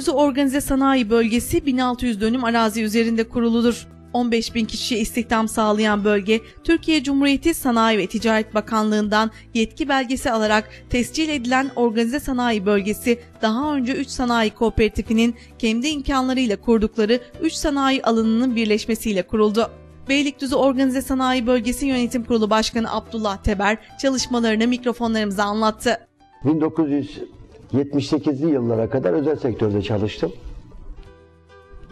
Beylikdüzü Organize Sanayi Bölgesi 1600 dönüm arazi üzerinde kuruludur. 15 bin kişiye istihdam sağlayan bölge, Türkiye Cumhuriyeti Sanayi ve Ticaret Bakanlığı'ndan yetki belgesi alarak tescil edilen organize sanayi bölgesi, daha önce 3 sanayi kooperatifinin kendi imkanlarıyla kurdukları 3 sanayi alanının birleşmesiyle kuruldu. Beylikdüzü Organize Sanayi Bölgesi Yönetim Kurulu Başkanı Abdullah Teber çalışmalarını mikrofonlarımıza anlattı. 1978'li yıllara kadar özel sektörde çalıştım.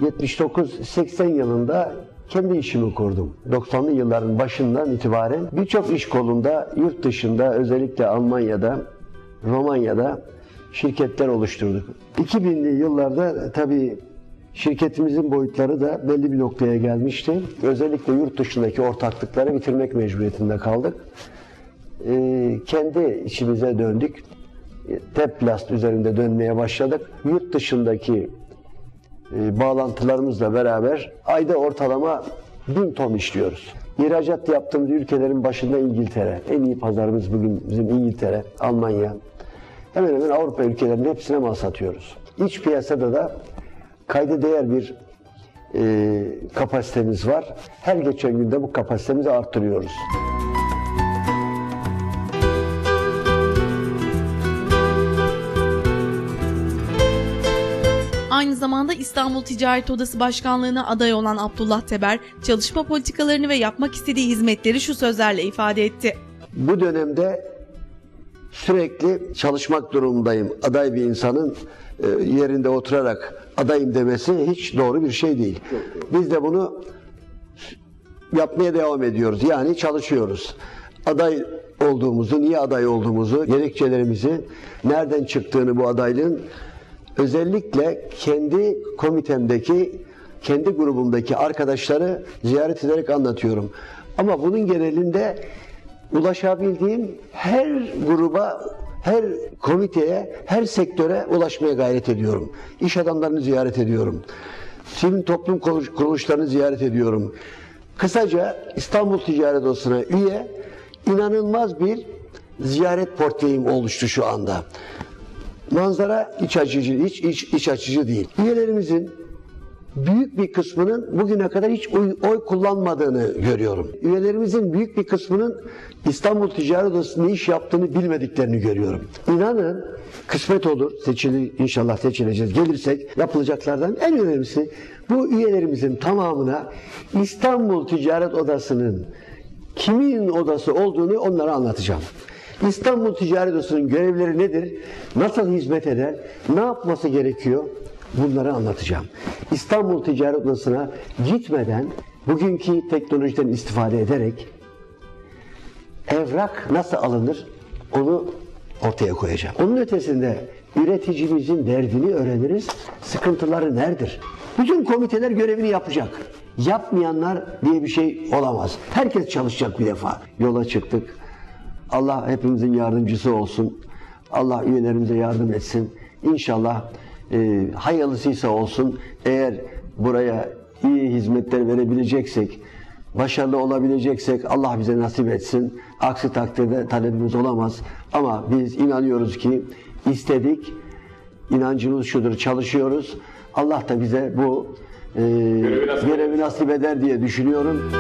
79-80 yılında kendi işimi kurdum. 90'lı yılların başından itibaren birçok iş kolunda yurt dışında özellikle Almanya'da, Romanya'da şirketler oluşturduk. 2000'li yıllarda tabii şirketimizin boyutları da belli bir noktaya gelmişti. Özellikle yurt dışındaki ortaklıkları bitirmek mecburiyetinde kaldık. Ee, kendi işimize döndük. Teplast üzerinde dönmeye başladık. Yurt dışındaki e, bağlantılarımızla beraber ayda ortalama 1000 ton işliyoruz. İhracat yaptığımız ülkelerin başında İngiltere. En iyi pazarımız bugün bizim İngiltere, Almanya. Hemen hemen Avrupa ülkelerinin hepsine mal satıyoruz. İç piyasada da kayda değer bir e, kapasitemiz var. Her geçen günde bu kapasitemizi arttırıyoruz. Aynı zamanda İstanbul Ticaret Odası Başkanlığı'na aday olan Abdullah Teber, çalışma politikalarını ve yapmak istediği hizmetleri şu sözlerle ifade etti. Bu dönemde sürekli çalışmak durumundayım. Aday bir insanın e, yerinde oturarak adayım demesi hiç doğru bir şey değil. Biz de bunu yapmaya devam ediyoruz. Yani çalışıyoruz. Aday olduğumuzu, niye aday olduğumuzu, gerekçelerimizi, nereden çıktığını bu adaylığın özellikle kendi komitemdeki, kendi grubumdaki arkadaşları ziyaret ederek anlatıyorum. Ama bunun genelinde ulaşabildiğim her gruba, her komiteye, her sektöre ulaşmaya gayret ediyorum. İş adamlarını ziyaret ediyorum. Sivil toplum kuruluşlarını ziyaret ediyorum. Kısaca İstanbul Ticaret Odası'na üye inanılmaz bir ziyaret portföyüm oluştu şu anda. Manzara iç açıcı, iç, iç, iç açıcı değil. Üyelerimizin büyük bir kısmının bugüne kadar hiç oy, oy kullanmadığını görüyorum. Üyelerimizin büyük bir kısmının İstanbul Ticaret Odası'nda iş yaptığını bilmediklerini görüyorum. İnanın kısmet olur, seçilir, inşallah seçileceğiz, gelirsek yapılacaklardan en önemlisi bu üyelerimizin tamamına İstanbul Ticaret Odası'nın kimin odası olduğunu onlara anlatacağım. İstanbul Ticaret Odası'nın görevleri nedir? Nasıl hizmet eder? Ne yapması gerekiyor? Bunları anlatacağım. İstanbul Ticaret Odası'na gitmeden bugünkü teknolojiden istifade ederek evrak nasıl alınır onu ortaya koyacağım. Onun ötesinde üreticimizin derdini öğreniriz. Sıkıntıları neredir? Bütün komiteler görevini yapacak. Yapmayanlar diye bir şey olamaz. Herkes çalışacak bir defa. Yola çıktık. Allah hepimizin yardımcısı olsun. Allah üyelerimize yardım etsin. İnşallah e, hayırlısıysa olsun. Eğer buraya iyi hizmetler verebileceksek, başarılı olabileceksek Allah bize nasip etsin. Aksi takdirde talebimiz olamaz. Ama biz inanıyoruz ki istedik. İnancımız şudur, çalışıyoruz. Allah da bize bu e, görevi nasip eder diye düşünüyorum.